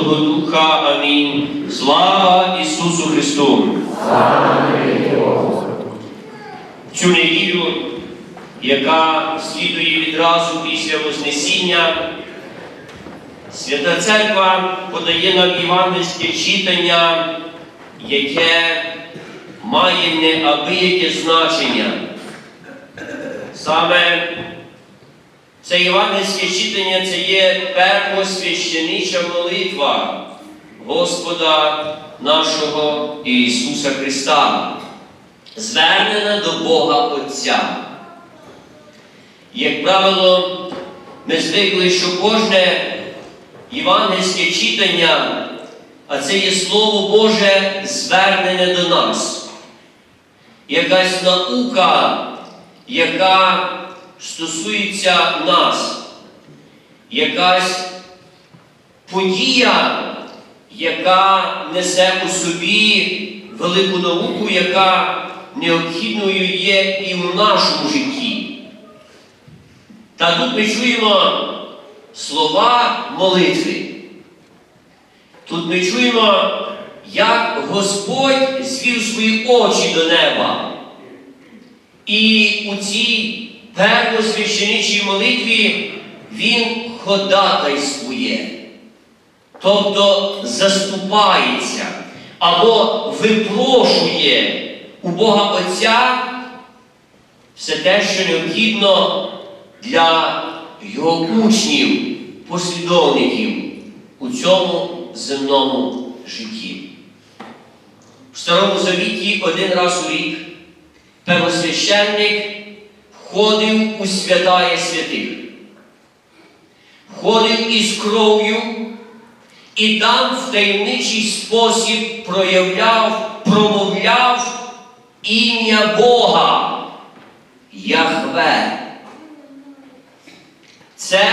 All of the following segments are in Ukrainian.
Святого Духа. Амінь. Слава Ісусу Христу! Цю неділю, яка слідує відразу після Вознесіння, Свята Церква подає нам євангельське читання, яке має неабияке значення. Саме це євангельське читання це є первосвященича молитва Господа нашого Ісуса Христа, звернена до Бога Отця. Як правило, ми звикли, що кожне євангельське читання, а це є Слово Боже звернене до нас. Якась наука, яка стосується нас, якась подія, яка несе у собі велику науку, яка необхідною є і в нашому житті. Та тут ми чуємо слова молитви. Тут ми чуємо, як Господь звів свої очі до неба. І у цій первосвященичій молитві Він ходатайствує, тобто заступається або випрошує у Бога Отця все те, що необхідно для його учнів, послідовників у цьому земному житті. В Старому Завіті один раз у рік первосвященник входив у святая святих, входив із кров'ю і там в таємничий спосіб проявляв, промовляв ім'я Бога Яхве. Це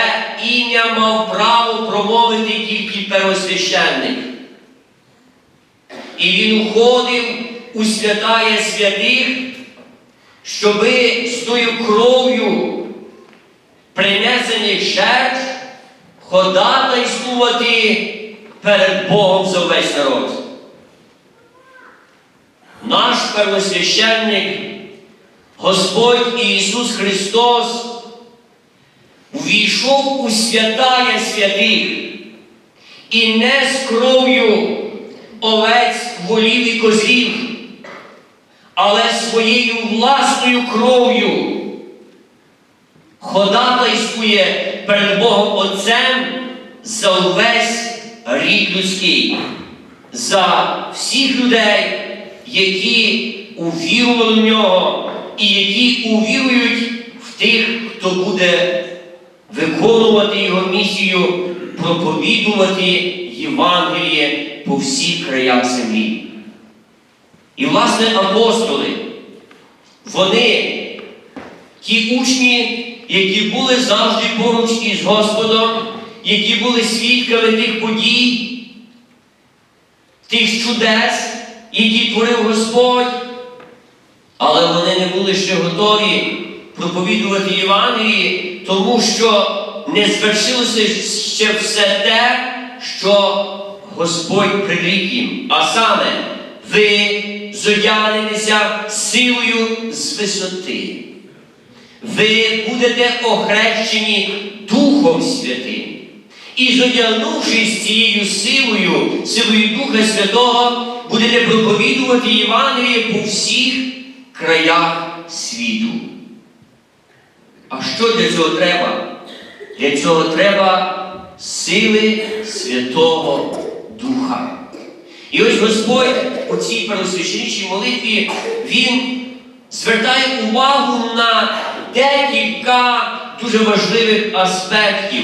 ім'я мав право промовити тільки первосвященник. І він уходив у святая святих, щоби з тою кров'ю принесених жертв ходатайствувати перед Богом за весь народ. Наш первосвященник, Господь Ісус Христос, увійшов у святая святих і не з кров'ю овець, волів і козлів, але своєю власною кров'ю ходатайствує перед Богом Отцем за увесь рід людський, за всіх людей, які увірували в нього і які увірують в тих, хто буде виконувати його місію, проповідувати Євангеліє по всіх краях землі. І, власне, апостоли, вони, ті учні, які були завжди поруч із Господом, які були свідками тих подій, тих чудес, які творив Господь, але вони не були ще готові проповідувати Євангелії, тому що не звершилося ще все те, що Господь прирік їм. А саме, ви зодягнетеся силою з висоти. Ви будете охрещені Духом Святим. І зодягнувшись цією силою, силою Духа Святого, будете проповідувати Євангеліє по всіх краях світу. А що для цього треба? Для цього треба сили Святого Духа. І ось Господь у цій первосвященичій молитві Він звертає увагу на декілька дуже важливих аспектів.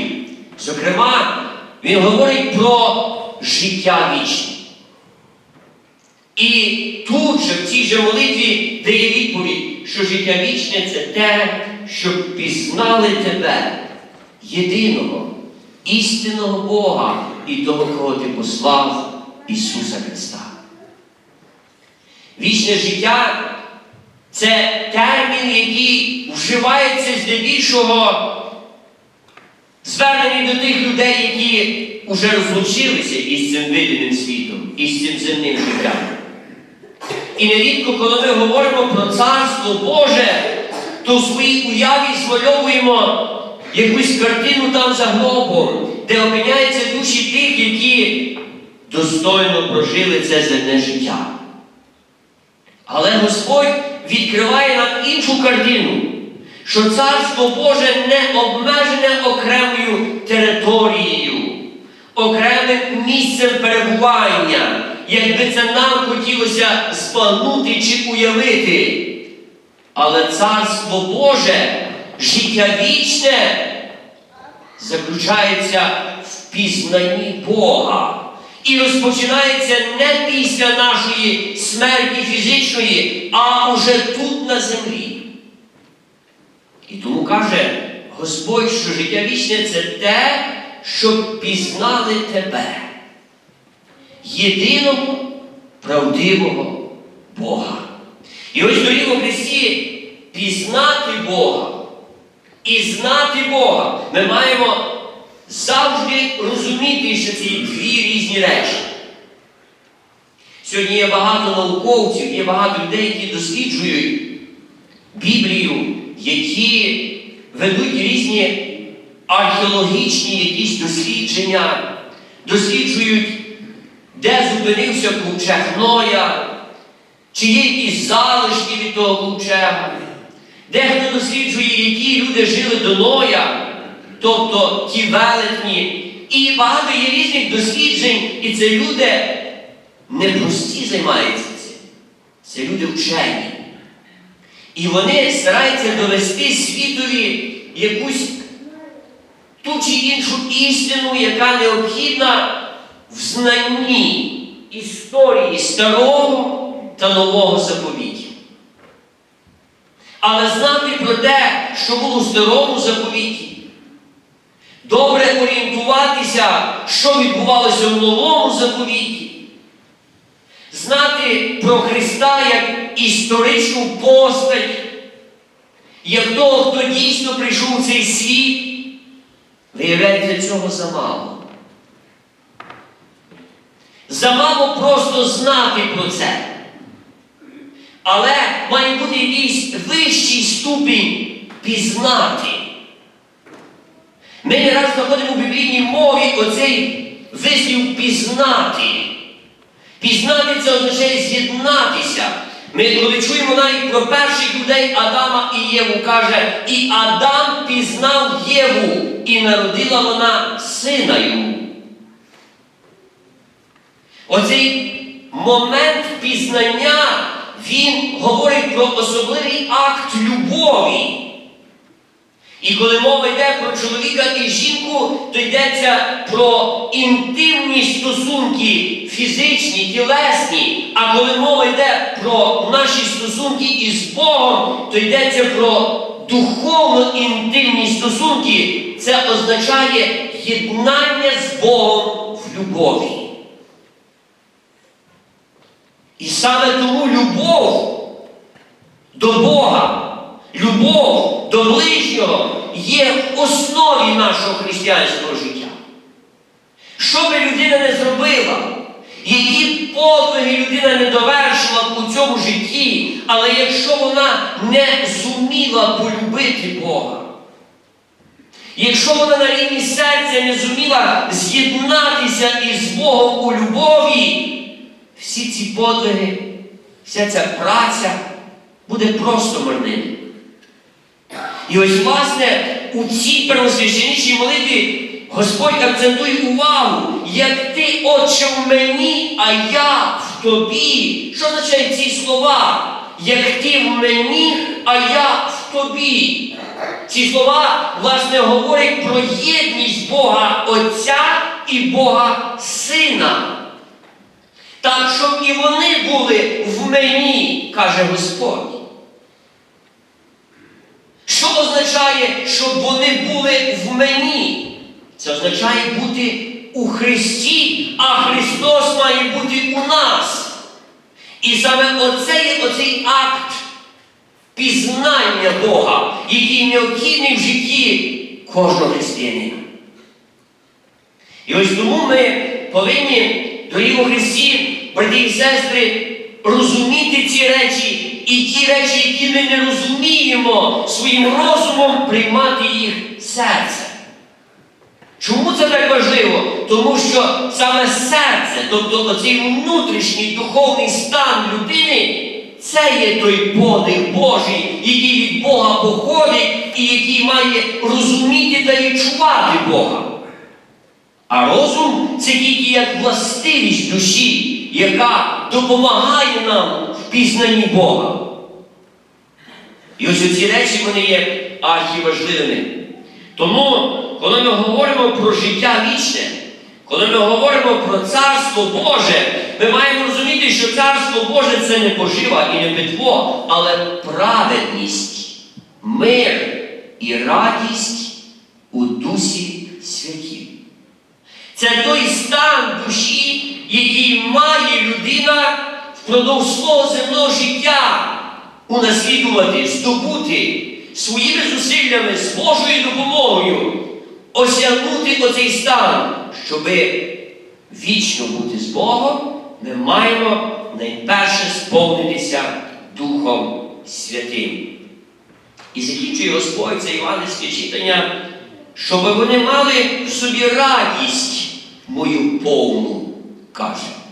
Зокрема, Він говорить про життя вічне. І тут же в цій же молитві дає відповідь, що життя вічне це те, щоб пізнали тебе, єдиного, істинного Бога і того, кого ти послав Ісуса Христа. Вічне життя це термін, який вживається здебільшого Звернені до тих людей, які вже розлучилися із цим видимим світом, із цим земним життям. І нерідко, коли ми говоримо про Царство Боже, то в своїй уяві змальовуємо якусь картину там за гробом, де опиняються душі тих, які достойно прожили це земне життя. Але Господь відкриває нам іншу картину, що Царство Боже не обмежене окремою територією, окремим місцем перебування, якби це нам хотілося збагнути чи уявити. Але Царство Боже, життя вічне, заключається в пізнанні Бога. І розпочинається не після нашої смерті фізичної, а уже тут на землі. І тому каже Господь, що життя вічне це те, щоб пізнали тебе, єдиного правдивого Бога. І ось доріг у Христі пізнати Бога і знати Бога. Ми маємо завжди розуміти, що ці дві різні речі. Сьогодні є багато науковців, є багато людей, які досліджують Біблію, які ведуть різні археологічні якісь дослідження, досліджують, де зупинився ковчег Ноя, чи є якісь залишки від того ковчега. Дехто досліджує, які люди жили до Ноя, тобто ті велетні. І багато є різних досліджень, і це люди непрості займаються цим. Це люди вчені. І вони стараються довести світові якусь ту чи іншу істину, яка необхідна в знанні історії старого та нового заповіття. Але знати про те, що було в старому заповіті, добре орієнтуватися, що відбувалося в новому заповіті, знати про Христа як історичну постать, як того, хто дійсно прийшов у цей світ, виявляється цього замало. Замало просто знати про це. Але має бути якийсь вищий ступінь пізнати. Ми не раз знаходимо у біблійній мові оцей вислів пізнати. Пізнати це означає з'єднатися. Ми коли чуємо навіть про перших людей Адама і Єву, каже, і Адам пізнав Єву, і народила вона сина йому. Оцей момент пізнання, він говорить про особливий акт любові. І коли мова йде про чоловіка і жінку, то йдеться про інтимні стосунки фізичні, тілесні. А коли мова йде про наші стосунки із Богом, то йдеться про духовно інтимні стосунки. Це означає єднання з Богом в любові. І саме тому любов до Бога, любов до ближнього є в основі нашого християнського життя. Що би людина не зробила, які подвиги людина не довершила у цьому житті, але якщо вона не зуміла полюбити Бога, якщо вона на рівні серця не зуміла з'єднатися із Богом у любові, всі ці подвиги, вся ця праця буде просто марним. І ось, власне, у цій первосвященничій молитві Господь акцентує увагу, як ти, Отче, в мені, а я в тобі. Що означають ці слова? Як ти в мені, а я в тобі. Ці слова, власне, говорять про єдність Бога Отця і Бога Сина. Так, щоб і вони були в мені, каже Господь. Що означає, щоб вони були в мені? Це означає бути у Христі, а Христос має бути у нас. І саме оце є оцей акт пізнання Бога, який необхідний в житті кожного християнина. І ось тому ми повинні, дорогі у Христі, брати і сестри, розуміти ці речі і ті речі, які ми не розуміємо, своїм розумом приймати їх серцем. Чому це так важливо? Тому що саме серце, тобто оцей внутрішній духовний стан людини, це є той подих Божий, який від Бога походить і який має розуміти та відчувати Бога. А розум це тільки як властивість душі, яка допомагає нам пізнанні Бога. І ось ці речі вони є архіважливими. Тому, коли ми говоримо про життя вічне, коли ми говоримо про Царство Боже, ми маємо розуміти, що Царство Боже це не пожива і не питво, але праведність, мир і радість у дусі святів. Це той стан душі, який має людина впродовж свого земного життя унаслідувати, здобути своїми зусиллями з Божою допомогою, осягнути оцей стан, щоби вічно бути з Богом, ми маємо найперше сповнитися Духом Святим. І закінчує Господь це іванівське читання, щоб вони мали в собі радість мою повну, каже.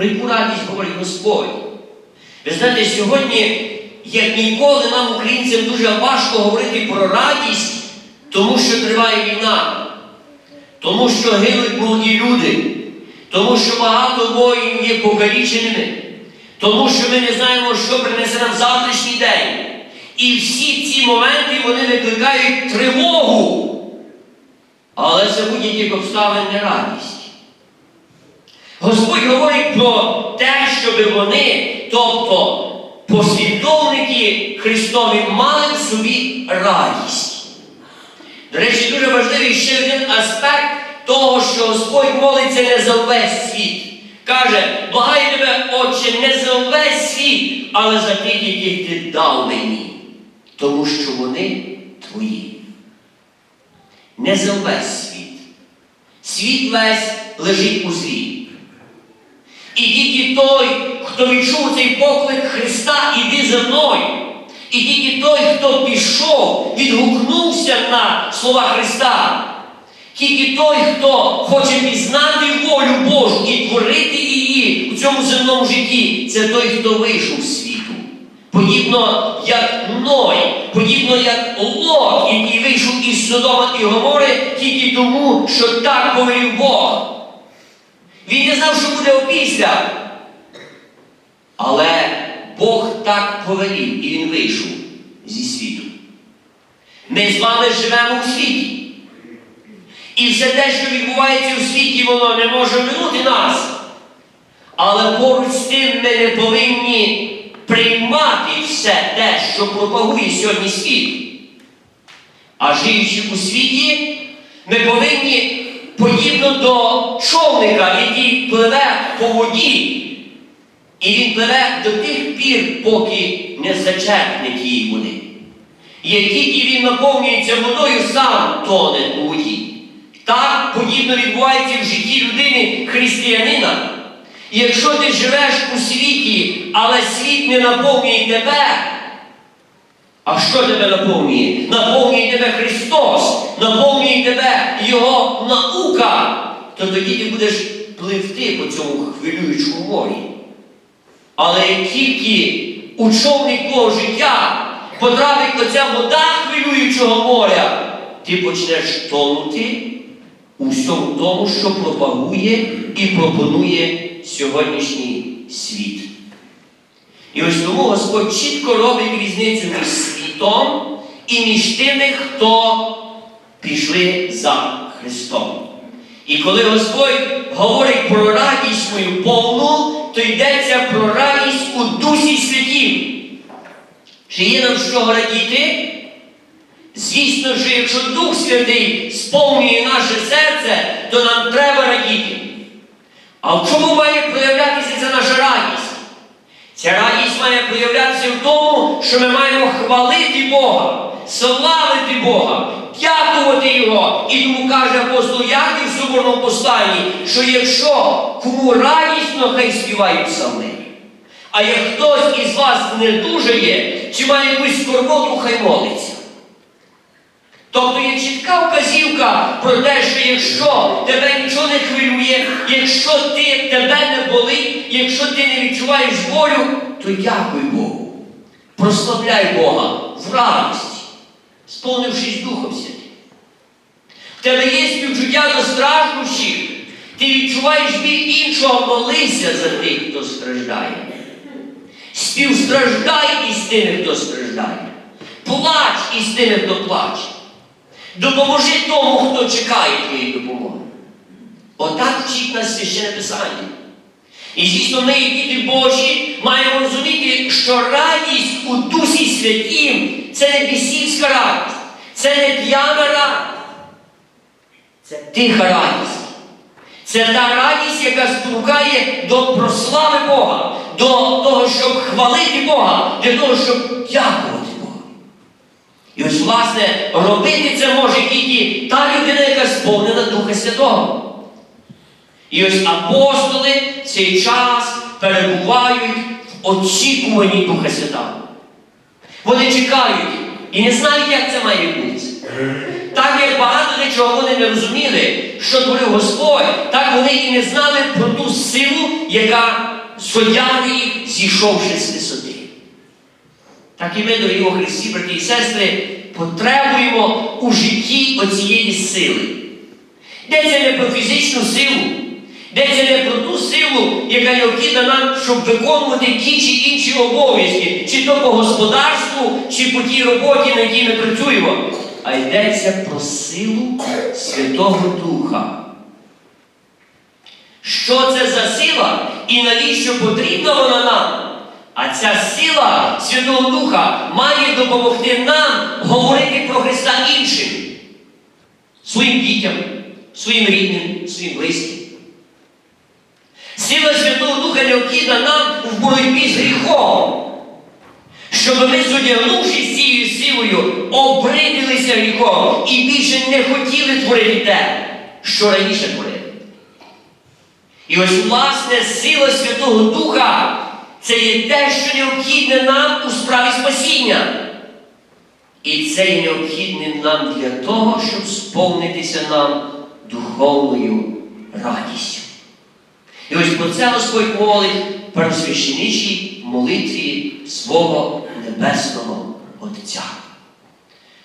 Про яку радість говорить Господь? Ви знаєте, сьогодні, як ніколи, нам, українцям, дуже важко говорити про радість, тому що триває війна, тому що гинуть молоді люди, тому що багато воїнів є покаліченими, тому що ми не знаємо, що принесе нам завтрашній день. І всі ці моменти вони викликають тривогу. Але за будь-яких обставин не радість. Господь говорить про те, щоб вони, тобто послідовники Христові, мали в собі радість. До речі, дуже важливий ще один аспект того, що Господь молиться не за весь світ. Каже, благаю тебе, Отче, не за весь світ, але за тих, яких ти дав мені, тому що вони твої. Не за весь світ. Світ весь лежить у злі. І тільки той, хто відчув цей поклик Христа, іди за мною. І тільки той, хто пішов, відгукнувся на слова Христа. Тільки той, хто хоче пізнати волю Божу і творити її у цьому земному житті, це той, хто вийшов з світу. Подібно як Ной, подібно як Лот, який вийшов із Содома і Гомори, тільки тому, що так повелів Бог. Він не знав, що буде опісля. Але Бог так повелів, і він вийшов зі світу. Ми з вами живемо у світі. І все те, що відбувається у світі, воно не може минути нас. Але поруч з тим ми не повинні приймати все те, що пропагує сьогодні світ. А живучи у світі, ми повинні, подібно до човника, який пливе по воді, і він пливе до тих пір, поки не зачерпне тієї води. Як тільки він наповнюється водою, сам тоне у воді. Так подібно відбувається в житті людини християнина. Якщо ти живеш у світі, але світ не наповнює тебе, а що тебе наповнює? Наповнює тебе Христос, наповнює тебе Його наука, то тоді ти будеш пливти по цьому хвилюючому морі. Але як тільки у човник твого життя потрапить оця вода хвилюючого моря, ти почнеш тонути у всьому тому, що пропагує і пропонує сьогоднішній світ. І ось тому Господь чітко робить різницю між світом і між тими, хто пішли за Христом. І коли Господь говорить про радість свою повну, то йдеться про радість у Дусі Святім. Чи є нам чого радіти? Звісно, що якщо Дух Святий сповнює наше серце, то нам треба радіти. А в чому має проявлятися ця наша радість? Ця радість має проявлятися в тому, що ми маємо хвалити Бога, славити Бога, дякувати Його. І тому каже апостол Яків в Соборному посланні, що якщо кому радісно, хай співають псалми. А як хтось із вас не дуже є, чи має якусь скорботу, хай молиться. Тобто є чітка вказівка про те, що якщо тебе нічого не хвилює, якщо ти, тебе не болить, якщо ти не відчуваєш болю, то дякуй Богу. Прославляй Бога в радості, сповнившись Духом Святим. В тебе є співчуття до страждущих, ти відчуваєш біль іншого, молися за тих, хто страждає. Співстраждай із тими, хто страждає. Плач із тими, хто плаче. Допоможи тому, хто чекає твоєї допомоги. Отак вчить нас священне Писання. І звісно, ми, діти Божі, маємо розуміти, що радість у Дусі Святім це не бісівська радість, це не п'яна радість, це тиха радість. Це та радість, яка спонукає до прослави Бога, до того, щоб хвалити Бога, для того, щоб дякувати Богу. І ось, власне, робити це може тільки та людина, яка сповнена Духа Святого. І ось апостоли цей час перебувають в очікуванні Духа Святого. Вони чекають і не знають, як це має відбутися. Так як багато чого вони не розуміли, що творив Господь, так вони і не знали про ту силу, яка зодягне їх, зійшовши з висоти. Так і ми, дорогі у Христі, брати і сестри, потребуємо у житті оцієї сили. Йдеться не про фізичну силу, йдеться не про ту силу, яка необхідна нам, щоб виконувати ті чи інші обов'язки, чи то по господарству, чи по тій роботі, на якій ми працюємо. А йдеться про силу Святого Духа. Що це за сила і навіщо потрібна вона нам? А ця сила Святого Духа має допомогти нам говорити про Христа іншим, своїм дітям, своїм рідним, своїм близьким. Сила Святого Духа необхідна нам в боротьбі з гріхом, щоб ми, зодягнувшись цією силою, обридилися гріхом і більше не хотіли творити те, що раніше творили. І ось, власне, сила Святого Духа це є те, що необхідне нам у справі спасіння. І це є необхідне нам для того, щоб сповнитися нам духовною радістю. І ось про це Господь молить при священичій молитві свого Небесного Отця.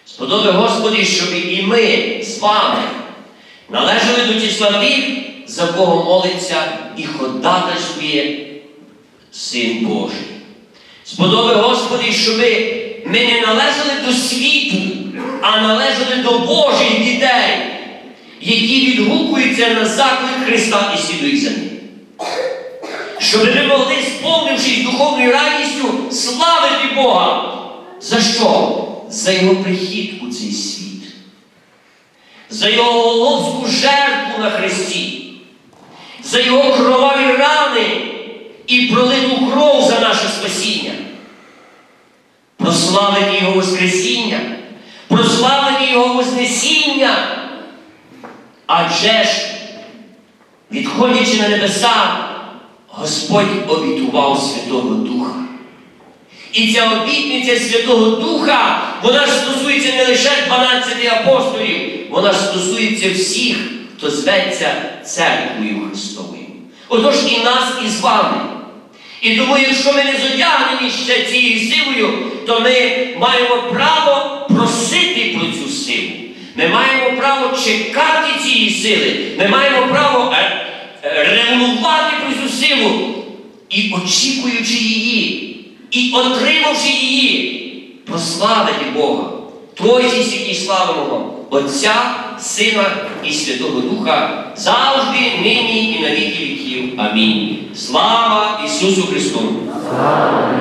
Сподоби Господи, щоб і ми з вами належали до числа тих, за кого молиться і ходатайствує Син Божий. Сподоби Господи, щоб ми не належали до світу, а належали до Божих дітей, які відгукуються на заклик Христа і слідують за ним. Щоб ми могли, сповнившись духовною радістю, славити Бога. За що? За Його прихід у цей світ, за Його головську жертву на Христі, за Його кроваві рани і пролиту кров за наше спасіння. Прославити Його Воскресіння, прославити Його Вознесіння. Адже ж, відходячи на небеса, Господь обітував Святого Духа. І ця обітниця Святого Духа, вона стосується не лише 12 апостолів, вона стосується всіх, хто зветься церквою Христовою. Отож і нас, і з вами. І тому, якщо ми не зодягнені ще цією силою, то ми маємо право просити про цю силу. Ми маємо право чекати цієї сили. Ми маємо право е, ревнувати про цю силу і очікуючи її, і отримавши її, прославити Бога. Тройці святі славимо Отця, Сина і Святого Духа завжди, нині і на віки віків. Амінь. Слава Ісусу Христу! Слава